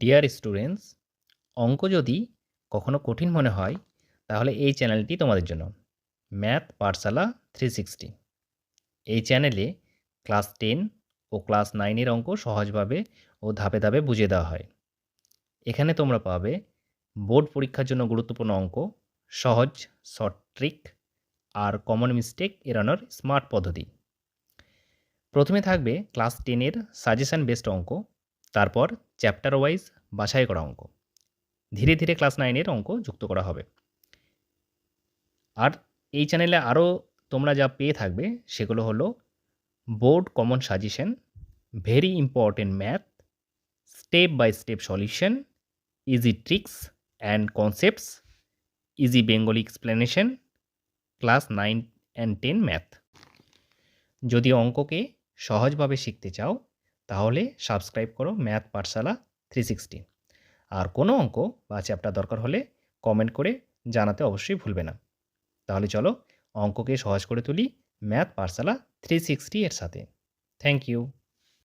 Dear students অঙ্ক যদি কখনো কঠিন মনে হয়, তাহলে এই চ্যানেলটি তোমাদের জন্য। ম্যাথ পাঠশালা থ্রি সিক্সটি এই চ্যানেলে ক্লাস টেন ও ক্লাস নাইনের অঙ্ক সহজভাবে ও ধাপে ধাপে বুঝিয়ে দেওয়া হয়। এখানে তোমরা পাবে বোর্ড পরীক্ষার জন্য গুরুত্বপূর্ণ অঙ্ক, সহজ শর্ট ট্রিক আর কমন মিস্টেক এড়ানোর স্মার্ট পদ্ধতি। প্রথমে থাকবে ক্লাস টেনের সাজেশান বেসড অঙ্ক। তারপর চ্যাপ্টার ওয়াইজ বাছাই করা অঙ্ক। ধীরে ধীরে ক্লাস নাইনের অঙ্ক যুক্ত করা হবে। আর এই চ্যানেলে আরও তোমরা যা পেয়ে থাকবে সেগুলো হলো board common suggestion, very important math, step by step solution, easy tricks and concepts, easy Bengali explanation, class nine and ten math. যদি অঙ্ককে সহজভাবে শিখতে চাও তাহলে সাবস্ক্রাইব করো ম্যাথ পাঠশালা থ্রি সিক্সটি আর কোনো অঙ্ক বা চ্যাপ্টার দরকার হলে কমেন্ট করে জানাতে অবশ্যই ভুলবে না। তাহলে চলো অঙ্ককে সহজ করে তুলি ম্যাথ পাঠশালা থ্রি সিক্সটি এর সাথে। Thank you